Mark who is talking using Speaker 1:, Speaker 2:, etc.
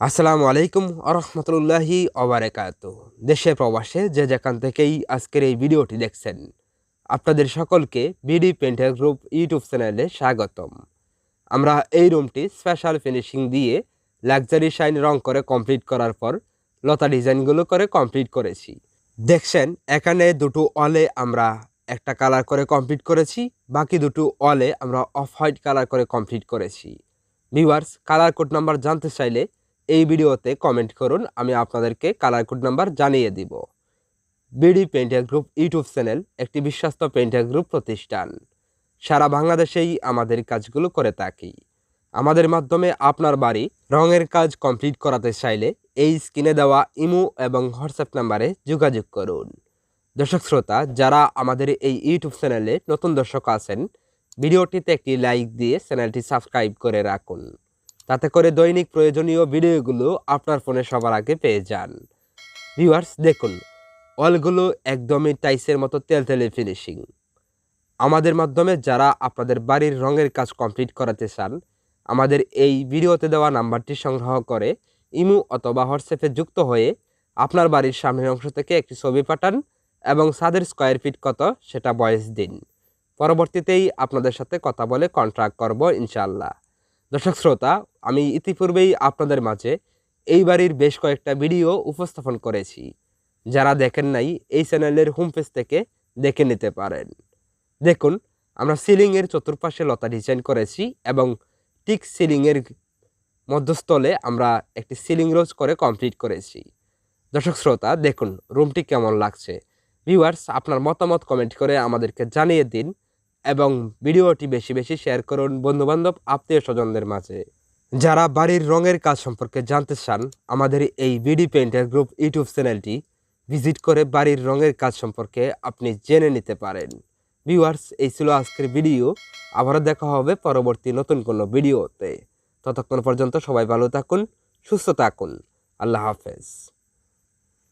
Speaker 1: আসসালামু আলাইকুম আরহামতুল্লাহি অবরাকাত দেশে প্রবাসে যে যেখান থেকেই আজকের এই ভিডিওটি দেখছেন, আপনাদের সকলকে বিডি পেন্টার গ্রুপ ইউটিউব চ্যানেলে স্বাগতম। আমরা এই রুমটি স্পেশাল ফিনিশিং দিয়ে লাক্সারি শাইন রং করে কমপ্লিট করার পর লতা ডিজাইনগুলো করে কমপ্লিট করেছি। দেখছেন, এখানে দুটো অলে আমরা একটা কালার করে কমপ্লিট করেছি, বাকি দুটো অলে আমরা অফ হোয়াইট কালার করে কমপ্লিট করেছি। ভিউয়ার্স, কালার কোড নাম্বার জানতে চাইলে এই ভিডিওতে কমেন্ট করুন, আমি আপনাদেরকে কালার কোড নাম্বার জানিয়ে দিব। BD painter group YouTube channel একটি বিশ্বস্ত পেন্টার গ্রুপ প্রতিষ্ঠান। সারা বাংলাদেশেই আমাদের কাজগুলো করে থাকি। আমাদের মাধ্যমে আপনার বাড়ি রঙের কাজ কমপ্লিট করাতে চাইলে এই স্ক্রিনে দেওয়া ইমো এবং হোয়াটসঅ্যাপ নাম্বারে যোগাযোগ করুন। দর্শক শ্রোতা, যারা আমাদের এই ইউটিউব চ্যানেলে নতুন দর্শক আছেন, ভিডিওটিতে একটি লাইক দিয়ে চ্যানেলটি সাবস্ক্রাইব করে রাখুন। তাতে করে দৈনিক প্রয়োজনীয় ভিডিওগুলো আপনার ফোনে সবার আগে পেয়ে যান। ভিউয়ার্স, দেখুন, অলগুলো একদমই টাইসের মতো তেলতেলে ফিনিশিং। আমাদের মাধ্যমে যারা আপনাদের বাড়ির রঙের কাজ কমপ্লিট করাতে চান, আমাদের এই ভিডিওতে দেওয়া নাম্বারটি সংগ্রহ করে ইমু অথবা হোয়াটসঅ্যাপে যুক্ত হয়ে আপনার বাড়ির সামনের অংশ থেকে একটি ছবি পাঠান এবং ছাদের স্কোয়ার ফিট কত সেটা বয়স দিন। পরবর্তীতেই আপনাদের সাথে কথা বলে কন্ট্রাক্ট করব ইনশাল্লাহ দর্শক শ্রোতা, আমি ইতিপূর্বেই আপনাদের মাঝে এই বাড়ির বেশ কয়েকটা ভিডিও উপস্থাপন করেছি। যারা দেখেন নাই, এই চ্যানেলের হোম পেজ থেকে দেখে নিতে পারেন। দেখুন, আমরা সিলিংয়ের চতুর্পাশে লতা ডিজাইন করেছি এবং টিক সিলিংয়ের মধ্যস্থলে আমরা একটি সিলিং রোজ করে কমপ্লিট করেছি। দর্শক শ্রোতা, দেখুন রুমটি কেমন লাগছে? ভিউয়ার্স আপনার মতামত কমেন্ট করে আমাদেরকে জানিয়ে দিন। এবং ভিডিওটি বেশি বেশি শেয়ার করুন বন্ধুবান্ধব, আত্মীয় স্বজনদের মাঝে। যারা বাড়ির রঙের কাজ সম্পর্কে জানতে চান, আমাদের এই বিডি পেন্টার গ্রুপ ইউটিউব চ্যানেলটি ভিজিট করে বাড়ির রঙের কাজ সম্পর্কে আপনি জেনে নিতে পারেন। ভিউয়ার্স, এই ছিল আজকের ভিডিও। আবারও দেখা হবে পরবর্তী নতুন কোনো ভিডিওতে। ততক্ষণ পর্যন্ত সবাই ভালো থাকুন, সুস্থ থাকুন। আল্লাহ হাফেজ।